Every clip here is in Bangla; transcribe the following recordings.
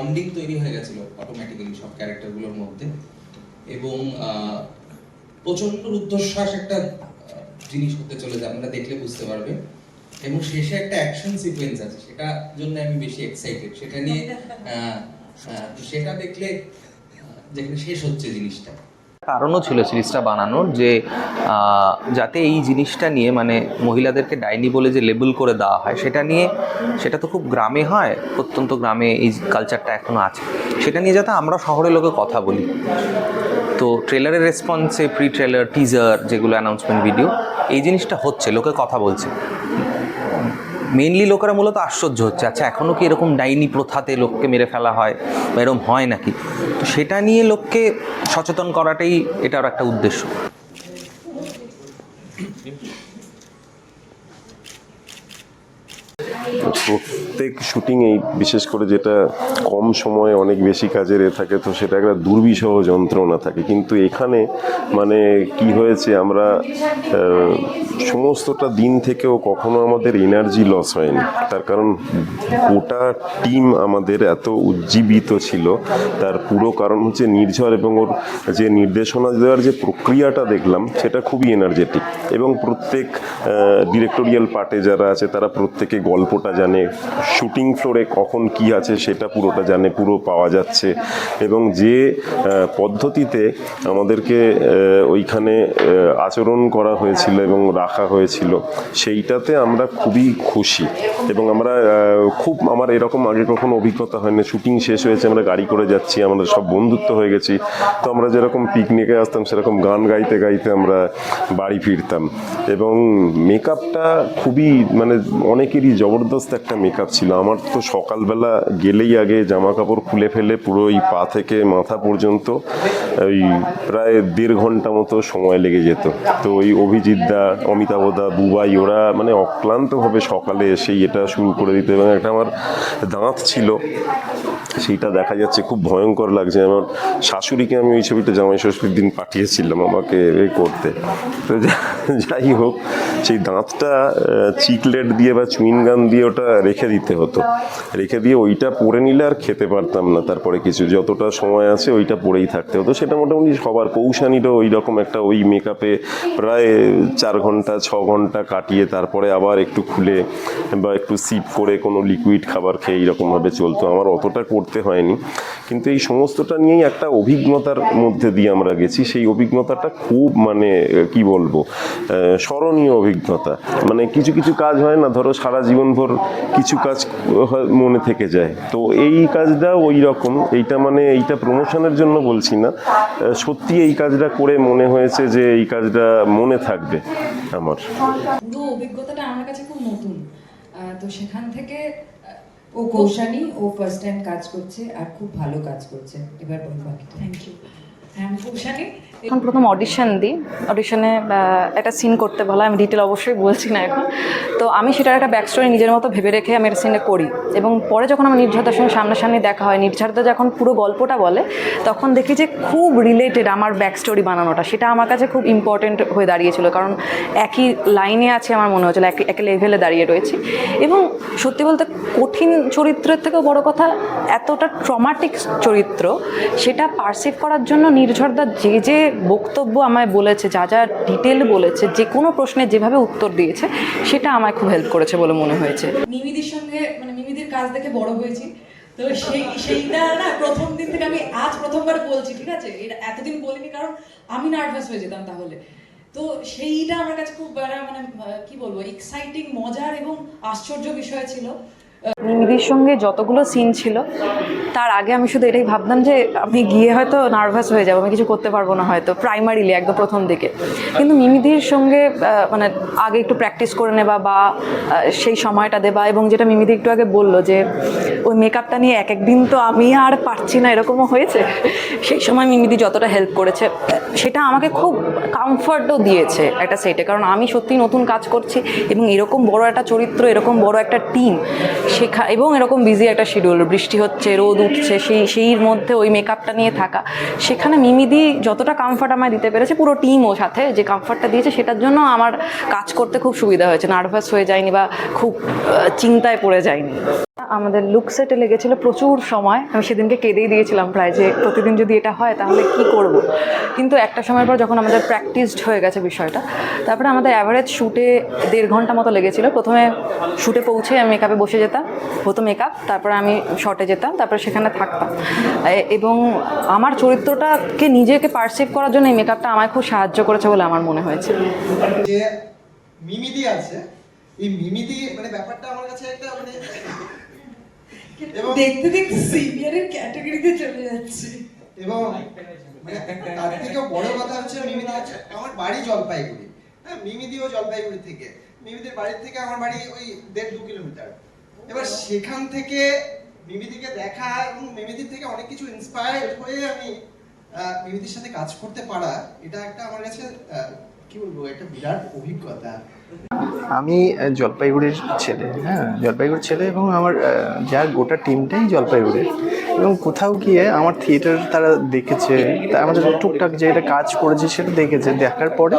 বন্ডিং তৈরি হয়ে গেছিল অটোমেটিক্যালি সব ক্যারেক্টারগুলোর মধ্যে। এবং প্রচণ্ড রুদ্ধশ্বাস একটা জিনিস হতে চলেছে, আপনারা দেখলে বুঝতে পারবে এবং শেষে একটা অ্যাকশন সিকোয়েন্স আছে, সেটা জন্য আমি বেশি এক্সাইটেড সেটা নিয়ে সেটা দেখলে যেখানে শেষ হচ্ছে জিনিসটা। কারণও ছিল সিরিজটা বানানোর যে যাতে এই জিনিসটা নিয়ে মানে মহিলাদেরকে ডাইনি বলে যে লেবেল করে দেওয়া হয়, সেটা নিয়ে সেটা তো খুব গ্রামে হয়, প্রত্যন্ত গ্রামে এই কালচারটা এখনও আছে। সেটা নিয়ে যাতে আমরা শহরের লোকে কথা বলি। তো ট্রেলারের রেসপন্সে প্রি ট্রেলার টিজার যেগুলো অ্যানাউন্সমেন্ট ভিডিও এই জিনিসটা হচ্ছে, লোকে কথা বলছে। মেইনলি লোকেরা মূলত আশ্চর্য হচ্ছে আচ্ছা এখনও কি এরকম ডাইনি প্রথাতে লোককে মেরে ফেলা হয় বা এরকম হয় নাকি? তো সেটা নিয়ে লোককে সচেতন করাটাই এটার একটা উদ্দেশ্য। প্রত্যেক শুটিংয়েই, বিশেষ করে যেটা কম সময়ে অনেক বেশি কাজের এ থাকে, তো সেটা একটা দুর্বিষহ যন্ত্রণা থাকে। কিন্তু এখানে মানে কি হয়েছে, আমরা সমস্তটা দিন থেকেও কখনো আমাদের এনার্জি লস হয়নি। তার কারণ গোটা টিম আমাদের এত উজ্জীবিত ছিল, তার পুরো কারণ হচ্ছে নির্ঝর এবং ওর যে নির্দেশনা দেওয়ার যে প্রক্রিয়াটা দেখলাম, সেটা খুবই এনার্জেটিক এবং প্রত্যেক ডিরেক্টোরিয়াল পার্টে যারা আছে, তারা প্রত্যেকে গল্পটা জানে শুটিং ফ্লোরে কখন কি আছে সেটা পুরোটা জানে, পুরো পাওয়া যাচ্ছে। এবং যে পদ্ধতিতে আমাদেরকে ওইখানে আচরণ করা হয়েছিল এবং রাখা হয়েছিল, সেইটাতে আমরা খুবই খুশি। এবং আমরা খুব, আমার এরকম আগে কখনো অভিজ্ঞতা হয়নি। শুটিং শেষ হয়েছে, আমরা গাড়ি করে যাচ্ছি আমাদের সব বন্ধুত্ব হয়ে গেছি। তো আমরা যেরকম পিকনিকে আসতাম, সেরকম গান গাইতে গাইতে আমরা বাড়ি ফিরতাম। এবং মেকআপটা খুবই মানে অনেকেরই জবরদস্ত একটা মেকআপ ছিল। আমার তো সকালবেলা গেলেই আগে জামা কাপড় খুলে ফেলে পুরো এই পা থেকে মাথা পর্যন্ত, ওই প্রায় দেড় ঘণ্টা মতো সময় লেগে যেত। তো ওই অভিজিৎ দা, অমিতাভ দা, বুবাই, ওরা মানে অক্লান্তভাবে সকালে এসেই এটা শুরু করে দিত এবং একটা আমার দাঁত ছিল, সেইটা দেখা যাচ্ছে খুব ভয়ঙ্কর লাগছে। আমার শাশুড়িকে আমি ওই ছবিটা জামাই ষষ্ঠীর দিন পাঠিয়েছিলাম আমাকে এ করতে। তো যাই হোক, সেই দাঁতটা চিকলেট দিয়ে বা চুইন গান দিয়ে ওটা রেখে দিতে হতো। রেখে দিয়ে ওইটা পরে নিলে আর খেতে পারতাম না। তারপরে কিছু যতটা সময় আছে ওইটা পরেই থাকতে হতো। সেটা মোটামুটি সবার কৌশানিরও ওই রকম একটা ওই মেকআপে প্রায় চার ঘণ্টা, ছ ঘণ্টা কাটিয়ে তারপরে আবার একটু খুলে বা একটু সিপ করে কোনো লিকুইড খাবার খেয়ে এইরকমভাবে চলতো। আমার অতটা করতে হয়নি। কিন্তু এই সমস্তটা নিয়েই একটা অভিজ্ঞতার মধ্যে দিয়ে আমরা গেছি। সেই অভিজ্ঞতাটা খুব মানে কি বলব স্মরণীয় অভিজ্ঞতা। মানে কিছু কিছু কাজ হয় না, ধরো সারা জীবনভর কিছু কাজ হয়- মনে থেকে যায়। তো এই কাজটা ওই রকম। এইটা মানে এইটা প্রমোশনের জন্য বলছি না। সত্যি এই কাজটা করে মনে হয়েছে যে এই কাজটা মনে থাকবে আমার। পুরো অভিজ্ঞতাটা আমার কাছে খুব নতুন। তো সেখান থেকে ও কৌশানী ও ফার্স্ট টাইম কাজ করছে আর খুব ভালো কাজ করছে। এবার বল বাকিটা থ্যাংক ইউ হ্যাঁ কৌশানী। এখন প্রথম অডিশন দিই। অডিশনে একটা সিন করতে বলা, আমি ডিটেল অবশ্যই বলছি না এখন। তো আমি সেটার একটা ব্যাক স্টোরি নিজের মতো ভেবে রেখে আমি একটা সিনে করি। এবং পরে যখন আমার নির্ঝরদার সঙ্গে সামনাসামনি দেখা হয় নির্ঝরদা যখন পুরো গল্পটা বলে, তখন দেখি যে খুব রিলেটেড আমার ব্যাক স্টোরি বানানোটা। সেটা আমার কাছে খুব ইম্পর্টেন্ট হয়ে দাঁড়িয়েছিল। কারণ একই লাইনে আছে আমার মনে হচ্ছিল একই একই লেভেলে দাঁড়িয়ে রয়েছি। এবং সত্যি বলতে কঠিন চরিত্রের থেকেও বড় কথা, এতটা ট্রমাটিক চরিত্র, সেটা পারসিভ করার জন্য নির্ঝরদা যে যে বক্তব্য আমায় বলেছে, যা যা ডিটেল বলেছে, যে কোনো প্রশ্নে যেভাবে উত্তর দিয়েছে, সেটা আমায় খুব হেল্প করেছে বলে মনে হয়েছে। মিমিদির সঙ্গে মানে মিমিদির কাজ দেখে বড় হয়েছি। তো সেই, সেইটা না প্রথম দিন থেকে আমি আজ প্রথমবার বলছি, ঠিক আছে? এটা এতদিন বলিনি, কারণ আমি নার্ভাস হয়ে যেতাম তাহলে। তো সেইটা আমার কাছে খুব মানে কি বলব এক্সাইটিং মজার এবং আশ্চর্য বিষয় ছিল। মিমিদির সঙ্গে যতগুলো সিন ছিল, তার আগে আমি শুধু এটাই ভাবতাম যে আমি গিয়ে হয়তো নার্ভাস হয়ে যাব, আমি কিছু করতে পারব না হয়তো প্রাইমারিলি একদম প্রথম দিকে। কিন্তু মিমিদির সঙ্গে মানে আগে একটু প্র্যাকটিস করে নেবা বা সেই সময়টা দেবা এবং যেটা মিমিদি একটু আগে বলল যে, ওই মেকআপটা নিয়ে এক একদিন তো আমি আর পারছি না, এরকমও হয়েছে? সেই সময় মিমিদি যতটা হেল্প করেছে, সেটা আমাকে খুব কমফর্টও দিয়েছে একটা সেটে কারণ আমি সত্যি নতুন কাজ করছি এবং এরকম বড় একটা চরিত্র, এরকম বড় একটা টিম শেখা এবং এরকম বিজি একটা শিডিউল বৃষ্টি হচ্ছে, রোদ উঠছে, সেই সেই মধ্যে ওই মেকআপটা নিয়ে থাকা। সেখানে মিমিদি যতটা কমফর্ট আমায় দিতে পেরেছে, পুরো টিমও সাথে যে কমফর্টটা দিয়েছে, সেটার জন্য আমার কাজ করতে খুব সুবিধা হয়েছে। নার্ভাস হয়ে যায়নি বা খুব চিন্তায় পড়ে যায়নি আমাদের লুক সেটে লেগেছিল প্রচুর সময়। আমি সেদিনকে কেঁদেই দিয়েছিলাম প্রায় যে, প্রতিদিন যদি এটা হয়, তাহলে কি করব? কিন্তু একটা সময়ের পর যখন আমাদের প্র্যাকটিসড হয়ে গেছে বিষয়টা, তারপরে আমাদের অ্যাভারেজ শ্যুটে দেড় ঘণ্টা মতো লেগেছিল। প্রথমে শ্যুটে পৌঁছে আমি মেকআপে বসে যেতাম, হতো মেকআপ তারপরে আমি শর্টে যেতাম, তারপরে সেখানে থাকতাম। এবং আমার চরিত্রটাকে নিজেকে পারসিভ করার জন্য এই মেকআপটা আমায় খুব সাহায্য করেছে বলে আমার মনে হয়েছে। মিমিদি আছে। এই মিমিদি মানে ব্যাপারটা আমার কাছে একটা মানে দেখতে দেখতে সিনিয়রের ক্যাটাগরিতে চলে যাচ্ছে। এবং মানে তার থেকেও বড় কথা হচ্ছে মিমিদি হচ্ছে আমার বাড়ি জলপাইগুড়ি। হ্যাঁ মিমিদিও জলপাইগুড়ি থেকে। মিমিদির বাড়ির থেকে আমার বাড়ি ওই দেড় দু কিলোমিটার। এবার সেখান থেকে মিমিদিকে দেখা এবং মিমিদির থেকে অনেক কিছু ইন্সপায়ার্ড হয়ে আমি আহ, মিমিদির সাথে কাজ করতে পারা এটা একটা আমার কাছে আহ, আমি জলপাইগুড়ির ছেলে হ্যাঁ জলপাইগুড়ির ছেলে এবং আমার যার গোটা টিমটাই জলপাইগুড়ির। এবং কোথাও গিয়ে আমার থিয়েটার তারা দেখেছে আমাদের টুকটাক যে এটা কাজ করেছে সেটা দেখেছে, দেখার পরে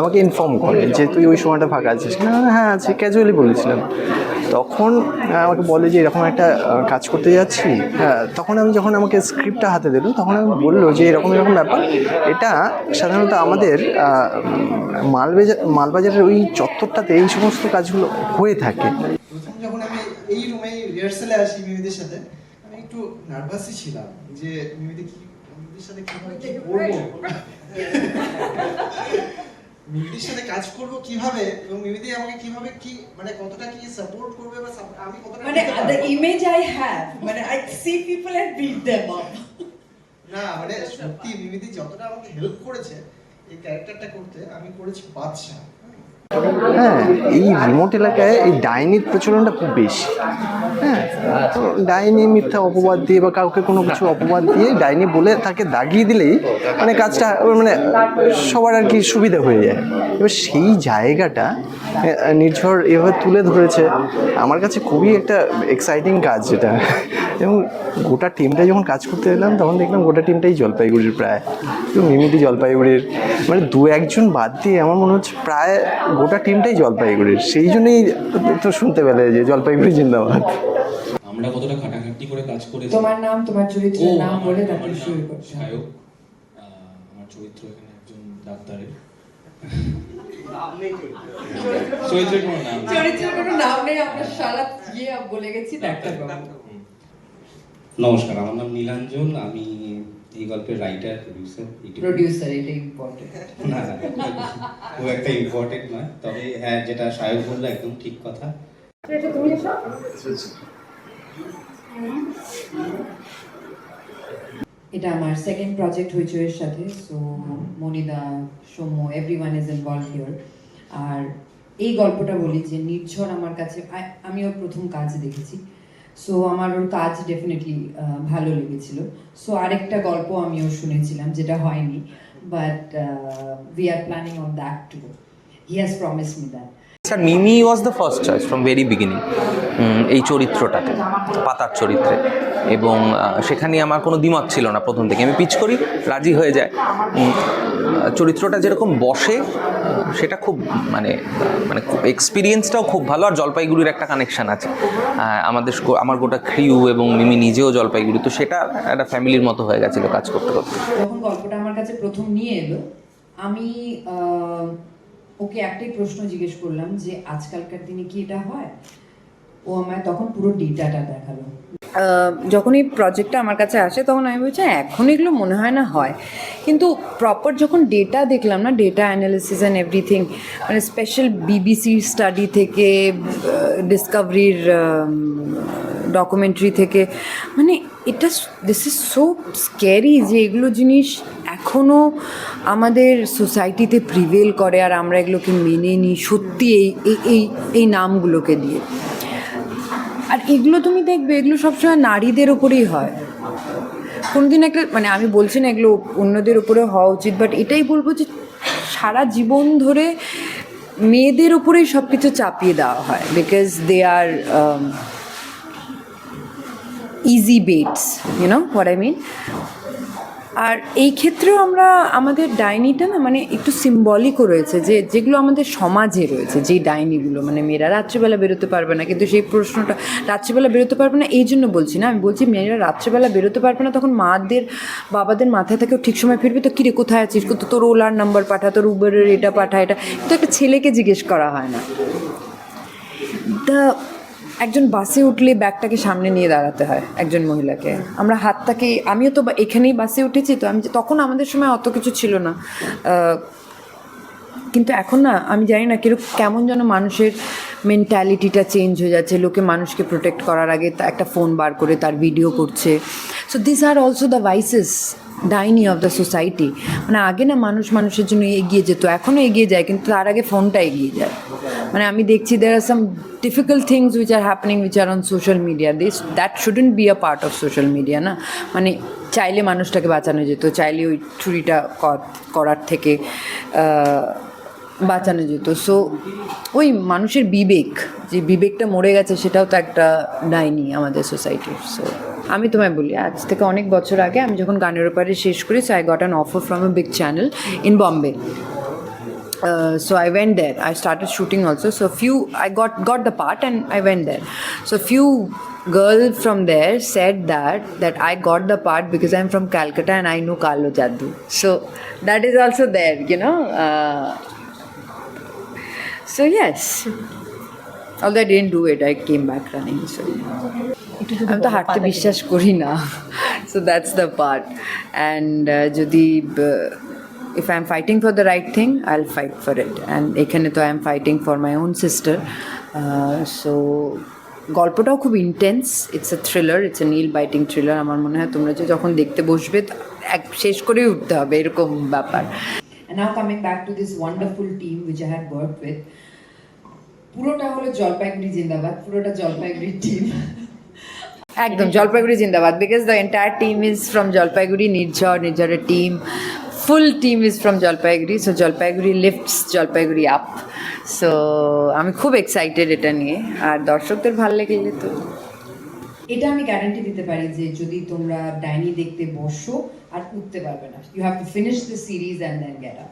আমাকে ইনফর্ম করে যে, তুই ওই সময়টা ফাঁকা আছিস? না হ্যাঁ আছে ক্যাজুয়ালি বলেছিলাম। তখন আমাকে বলে যে এরকম একটা কাজ করতে যাচ্ছি হ্যাঁ তখন আমি যখন আমাকে স্ক্রিপ্টটা হাতে দিল, তখন আমি বলল যে এরকম এরকম ব্যাপার। এটা সাধারণত আমাদের মালবাজার মালবাজারের ওই চত্বরটাতে এই সমস্ত কাজগুলো হয়ে থাকে। যখন আমি এই রুমে রিহার্সালে আসি মিমিদের সাথে আমি একটু নার্ভাসই ছিলাম যে মিমিদি কি মিমিদির সাথে কি মিমিদির সাথে কাজ করব কীভাবে এবং মিমিদি আমাকে কীভাবে কি মানে কতটা কি সাপোর্ট করবে বা আমি কতটা মানে দ্য ইমেজ আই হ্যাভ মানে I see people and beat them up না মানে সত্যি মিমিদি যতটা আমাকে হেল্প করেছে এই ক্যারেক্টারটা করতে আমি করেছি বাদশা হ্যাঁ এই রিমোট এলাকায় এই ডাইনির প্রচলনটা খুব বেশি। হ্যাঁ ডাইনি মিথ্যা অপবাদ দিয়ে বা কাউকে কোনো কিছু অপবাদ দিয়ে ডাইনি বলে তাকে দাগিয়ে দিলেই মানে কাজটা মানে সবার আর কি সুবিধা হয়ে যায়। এবার সেই জায়গাটা নির্ঝর এভাবে তুলে ধরেছে। আমার কাছে খুবই একটা এক্সাইটিং কাজ যেটা। এবং গোটা টিমটা যখন কাজ করতে এলাম, তখন দেখলাম গোটা টিমটাই জলপাইগুড়ির প্রায়। তো মিমিদি জলপাইগুড়ির। মানে দু একজন বাদ দিয়ে আমার মনে হচ্ছে প্রায় গোটা টিমটাই জলপাইগুড়ির। সেই জন্যই তো শুনতে পেলে যে জলপাইগুড়ি জিন্দাবাদ। আমরা কতটা খাটাখাটি করে কাজ করেছি। তোমার নাম তোমার চরিত্রের নাম আমার- বলে তারপরে শুরু হবে। আমার চরিত্র এখানে একজন ডাক্তারের। চরিত্রের কোনো নাম নেই। চরিত্রের কোনো নাম নেই আমরা সারা ইয়ে বলে গেছি ডাক্তার নমস্কার আমার নাম নীলাঞ্জন। আমি এই গল্পের রাইটার প্রডিউসার প্রডিউসার এটা ইম্পর্টেন্ট না না খুব একটা ইম্পর্টেন্ট নয়। তবে হ্যাঁ যেটা সায়ক বলল একদম ঠিক কথা। এটা আমার সেকেন্ড প্রজেক্ট হইচইয়ের সাথে so মনিদা Soumya everyone is involve here আর এই গল্পটা বলি যে নির্ঝর আমার কাছে আমিও প্রথম কাজ দেখেছি। সো আমার ওর কাজ ডেফিনেটলি ভালো লেগেছিল। সো আরেকটা গল্প আমিও শুনেছিলাম, যেটা হয়নি but we are planning on that too he has promise me that sir, Mimi was the first choice from very beginning এই চরিত্রটাতে, পাতার চরিত্রে। এবং সেখানে আমার কোনো দ্বিমত ছিল না প্রথম থেকে। আমি পিচ করি, রাজি হয়ে যায়। চরিত্রটা যেরকম বসে, সেটা খুব মানে মানে এক্সপিরিয়েন্সটাও খুব ভালো। আর জলপাইগুড়ির একটা কানেকশান আছে। আমাদের আমার গোটা ক্রিউ এবং মিমি নিজেও জলপাইগুড়ি। তো সেটা একটা ফ্যামিলির মতো হয়ে গেছিল কাজ করতে করতে। গল্পটা আমার কাছে প্রথম নিয়ে এলো। আমি ওকে একটাই প্রশ্ন জিজ্ঞেস করলাম যে আজকালকার দিনে কি এটা হয়? ও আমায় তখন পুরো ডেটাটা দেখাল। যখন এই প্রজেক্টটা আমার কাছে আসে তখন আমি বলছি "হ্যাঁ, এখন এগুলো মনে হয় না হয়। কিন্তু প্রপার যখন ডেটা দেখলাম না ডেটা অ্যানালিসিস অ্যান্ড এভরিথিং মানে স্পেশাল বিবিসির স্টাডি থেকে ডিসকভারির ডকুমেন্টারি থেকে মানে এটা দিস ইজ সো স্ক্যারি যে এগুলো জিনিস এখনও আমাদের সোসাইটিতে প্রিভেল করে আর আমরা এগুলোকে মেনে নিই। সত্যি এই, এই- এই নামগুলোকে দিয়ে। আর এগুলো তুমি দেখবে, এগুলো সবসময় নারীদের ওপরেই হয়। কোনোদিন একটা মানে আমি বলছি না এগুলো অন্যদের উপরে হওয়া উচিত বাট এটাই বলব যে সারা জীবন ধরে মেয়েদের উপরেই সব কিছু চাপিয়ে দেওয়া হয়। Because they are easy bets you know what I mean আর এই ক্ষেত্রেও আমরা আমাদের ডাইনিটা না মানে একটু সিম্বলিকও রয়েছে যে যেগুলো আমাদের সমাজে রয়েছে, যেই ডাইনিগুলো মানে মেয়েরা রাত্রিবেলা বেরোতে পারবে না। কিন্তু সেই প্রশ্নটা, রাত্রিবেলা বেরোতে পারবে না, এই জন্য বলছি না। আমি বলছি মেয়েরা রাত্রিবেলা বেরোতে পারবে না, তখন মাদের, বাবাদের মাথায় থেকেও ঠিক সময় ফিরবে তো? কিরে কোথায় আছিস? তো তোর ওলার নাম্বার পাঠা, তোর উবেরের এটা পাঠা, এটা। কিন্তু একটা ছেলেকে জিজ্ঞেস করা হয় না। দ্য একজন বাসে উঠলে ব্যাগটাকে সামনে নিয়ে দাঁড়াতে হয় একজন মহিলাকে। আমরা হাতটাকে, আমিও তো এখানেই বাসে উঠেছি, তো আমি তখন আমাদের সময় অত কিছু ছিল না। কিন্তু এখন না, আমি জানি না কীরকম কেমন যেন মানুষের মেন্টালিটিটা চেঞ্জ হয়ে যাচ্ছে। লোকে মানুষকে প্রোটেক্ট করার আগে একটা ফোন বার করে তার ভিডিও করছে। So this are also the vices ডাইনি অফ দ্য সোসাইটি। মানে আগে না মানুষ মানুষের জন্য এগিয়ে যেত, এখনও এগিয়ে যায়, কিন্তু তার আগে ফোনটা এগিয়ে যায়। মানে আমি দেখছি there are some difficult things which are happening which are on social media this that shouldn't be a part of social media না? মানে চাইলে মানুষটাকে বাঁচানো যেত, চাইলে ওই চুরিটা ক- করার থেকে বাঁচানো যেত। সো ওই মানুষের বিবেক, যে বিবেকটা মরে গেছে সেটাও তো একটা ডাইনি আমাদের সোসাইটির সো আমি তোমায় বলি আজ থেকে অনেক বছর আগে আমি যখন গানের ওপারে শেষ করি so I got an offer from a big channel in Bombay uh, so I went there. I started shooting also. So few, I got got the part and I went there. So few girls from there said that that I got the part because I'm from Calcutta and I know Carlo Jaddu. So that is also there, you know. Uh, so yes. Although I didn't do it, I came back running. So আমি তো হাঁটতে বিশ্বাস করি না। So that's the part and যদি if I am fighting for the right thing I will fight for it and এখানে তো I am fighting for my own sister so গল্পটাও খুব intense it's a thriller it's a nail biting thriller আমার মনে হয় তোমরা যে যখন দেখতে বসবে এক শেষ করেই উঠতে হবে। এরকম ব্যাপার। Now coming back to this wonderful team which I had worked with, পুরোটা হলো জলপাইগুড়ি জিন্দাবাদ পুরোটা জলপাইগুড়ি টিম একদম, জলপাইগুড়ি জিন্দাবাদ because the entire team is from Jalpaiguri, Nirjhar, নির্ঝরের team full team is from Jalpaiguri so Jalpaiguri lifts Jalpaiguri up so আমি খুব এক্সাইটেড এটা নিয়ে, আর দর্শকদের ভালো লেগেলে তো। এটা আমি গ্যারান্টি দিতে পারি যে যদি তোমরা ডাইনি দেখতে বসো, আর উঠতে পারবে না। You have to finish the series and then get up